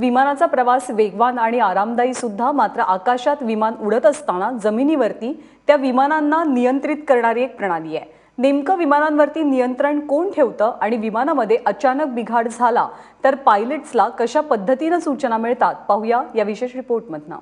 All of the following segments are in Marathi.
विमानाचा प्रवास वेगवान आणि आरामदायी सुद्धा मात्र आकाशात विमान उडत असताना जमिनीवरती त्या विमानांना नियंत्रित करणारी एक प्रणाली आहे. नेमकं विमानांवरती नियंत्रण कोण ठेवतं आणि विमानामध्ये अचानक बिघाड झाला तर पायलट्सला कशा पद्धतीनं सूचना मिळतात? पाहूया या विशेष रिपोर्टमधनं.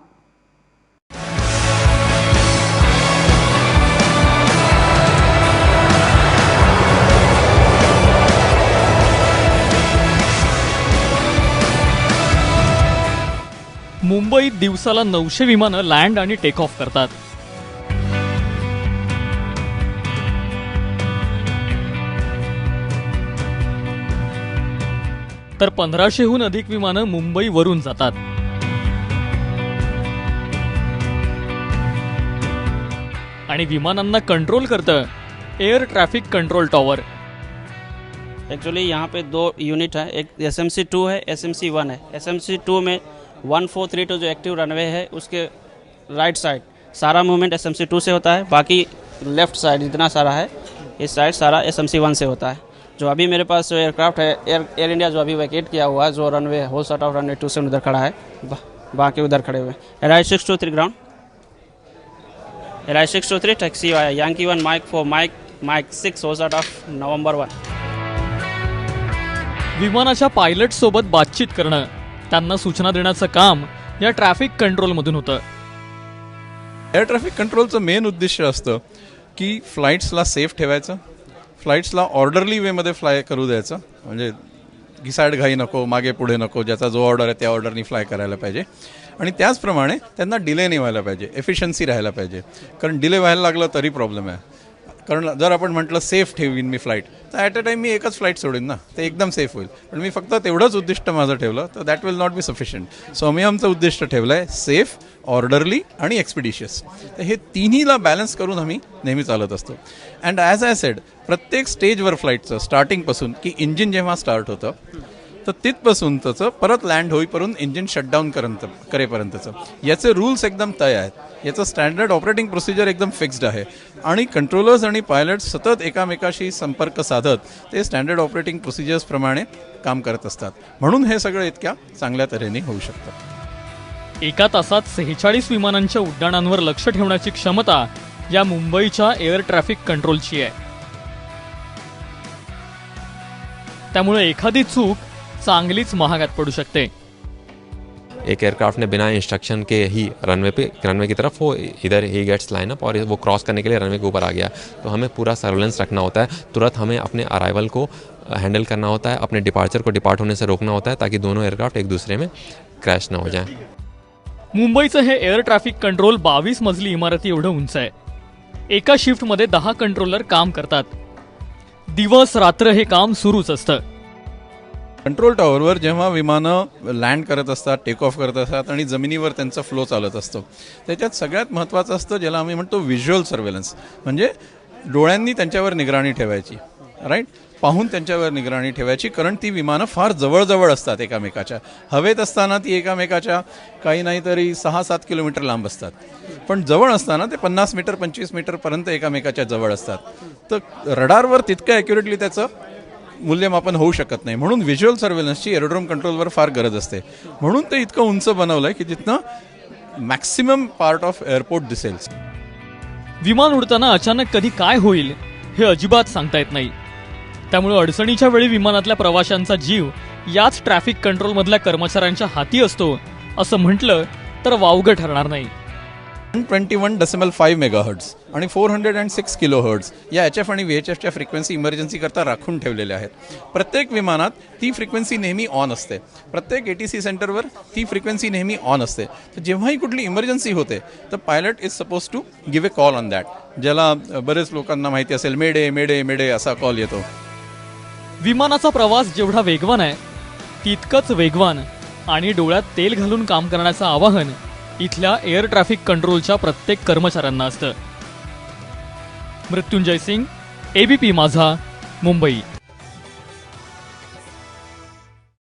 मुंबईत दिवसाला नऊशे विमानं लँड आणि टेक ऑफ करतात. तर पंधराशेहून अधिक विमानं मुंबईवरून जातात. आणि विमानांना कंट्रोल करतं air traffic control tower actually यहाँ पे दो यूनिट है. एक एस एम सी टू है एस एम सी वन है. एस एम सी टू में वन फोर थ्री टू जो एक्टिव रनवे है उसके राइट साइड सारा movement S M C two से होता है बाकी लेफ़्ट साइड जितना सारा है इस साइड सारा एस एम सी वन से होता है। जो अभी मेरे पास जो एयरक्राफ्ट है एयर एयर इंडिया जो अभी वैकेट किया हुआ है जो runway hold short of runway two से उधर खड़ा है बा, बाकी उधर खड़े हुए L I six two three ground I six two three taxi आया yankee one mike four mike mike six hold short of November one विमानाच्या पायलट सोबत बातचीत करणं त्यांना सूचना देण्याचं काम या ट्रॅफिक कंट्रोलमधून होतं. एअर ट्रॅफिक कंट्रोलचं मेन उद्दिष्ट असतं की फ्लाईट्सला सेफ ठेवायचं फ्लाईट्सला ऑर्डरली वेमध्ये फ्लाय करू द्यायचं. म्हणजे घिसाड घाई नको मागे पुढे नको ज्याचा जो ऑर्डर आहे त्या ऑर्डरनी फ्लाय करायला पाहिजे. आणि त्याचप्रमाणे त्यांना डिले नाही व्हायला पाहिजे एफिशियन्सी राहायला पाहिजे. कारण डिले व्हायला लागलं तरी प्रॉब्लेम आहे. कारण जर आपण म्हटलं सेफ ठेवीन मी फ्लाईट तर ॲट अ टाईम मी एकच फ्लाईट सोडेन ना. ते एकदम सेफ होईल. पण मी फक्त तेवढंच उद्दिष्ट माझं ठेवलं तर that will not be sufficient so आम्ही आमचं उद्दिष्ट ठेवलं आहे सेफ ऑर्डरली आणि एक्सपिडिशियस तर हे तिन्हीला बॅलन्स करून आम्ही नेहमी चालत असतो. अँड ॲज आय सेड प्रत्येक स्टेजवर फ्लाईटचं स्टार्टिंगपासून की इंजिन जेव्हा स्टार्ट होतं तर तिथपासून त्याचं परत लँड होईपर्यंत इंजिन शटडाऊन करंत करेपर्यंतचं. याचे रूल्स एकदम तय आहेत. याचं स्टँडर्ड ऑपरेटिंग प्रोसिजर एकदम फिक्स्ड आहे. आणि कंट्रोलर्स आणि पायलट सतत एकामेकाशी संपर्क साधत ते स्टँडर्ड ऑपरेटिंग प्रोसिजर्सप्रमाणे काम करत असतात. म्हणून हे सगळं इतक्या चांगल्या तऱ्हेने होऊ शकतं. एका तासात सेहेचाळीस विमानांच्या उड्डाणांवर लक्ष ठेवण्याची क्षमता या मुंबईच्या एअर ट्रॅफिक कंट्रोलची आहे. त्यामुळे एखादी चूक चांगलीच महागात पडू शकते. एक एयरक्राफ्ट ने बिना इंस्ट्रक्शन के ही रनवे पे रनवे की तरफ वो इधर ही गेट्स लाइन अप और वो क्रॉस करने के लिए रनवे के ऊपर आ गया। तो हमें पूरा सर्वेलेंस रखना होता है। तुरंत हमें अपने अराइवल को हैंडल करना होता है। अपने डिपार्चर को डिपार्ट होने से रोकना होता है ताकि दोनों एयरक्राफ्ट एक दूसरे में क्रैश ना हो जाएं। मुंबईचं हे एअर ट्रॅफिक कंट्रोल बावीस मजली इमारती एवढं उंच आहे. एका शिफ्टमध्ये दहा कंट्रोलर काम करतात. दिवस रात्र हे काम सुरूच असतं. कंट्रोल टॉवरवर जेव्हा विमानं लँड करत असतात टेक ऑफ करत असतात आणि जमिनीवर त्यांचा फ्लो चालत असतो. त्याच्यात सगळ्यात महत्त्वाचं असतं ज्याला आम्ही म्हणतो व्हिज्युअल सर्वेलन्स म्हणजे डोळ्यांनी त्यांच्यावर निगराणी ठेवायची राईट पाहून त्यांच्यावर निगराणी ठेवायची कारण ती विमानं फार जवळजवळ असतात एकामेकाच्या. हवेत असताना ती एकामेकाच्या काही नाहीतरी सहा सात किलोमीटर लांब असतात. पण जवळ असताना ते पन्नास मीटर पंचवीस मीटरपर्यंत एकामेकाच्या जवळ असतात. तर रडारवर तितकं ॲक्युरेटली त्याचं मूल्यमापन होऊ शकत नाही. म्हणून व्हिज्युअल सर्वेलन्सची एरोड्रोम कंट्रोलवर फार गरज असते. म्हणून ते इतकं उंच बनवलं आहे की जिथनं मॅक्सिमम पार्ट ऑफ एअरपोर्ट दिसेल. विमान उडताना अचानक कधी काय होईल हे अजिबात सांगता येत नाही. त्यामुळे अडचणीच्या वेळी विमानातल्या प्रवाशांचा जीव याच ट्रॅफिक कंट्रोलमधल्या कर्मचाऱ्यांच्या हाती असतो असं म्हटलं तर वावगं ठरणार नाही. Twenty one decimal five mega hertz आणि four hundred and six kilo hertz या एच एफ आणि व्ही एच एफच्या फ्रिक्वेन्सी इमर्जन्सीकरता राखून ठेवलेल्या आहेत. प्रत्येक विमानात ती फ्रिक्वेन्सी नेहमी ऑन असते. प्रत्येक ए टी सी सेंटरवर ती फ्रिक्वेन्सी नेहमी ऑन असते. तर जेव्हाही कुठली इमर्जन्सी होते तर pilot is suppose to give a call on that ज्याला बरेच लोकांना माहिती असेल मेडे मेडे मेडे असा कॉल येतो. विमानाचा प्रवास जेवढा वेगवान आहे तितकंच वेगवान आणि डोळ्यात तेल घालून काम करण्याचं आवाहन इथल्या एअर ट्रॅफिक कंट्रोलच्या प्रत्येक कर्मचाऱ्यांना असतं. मृत्युंजय सिंग एबीपी माझा मुंबई.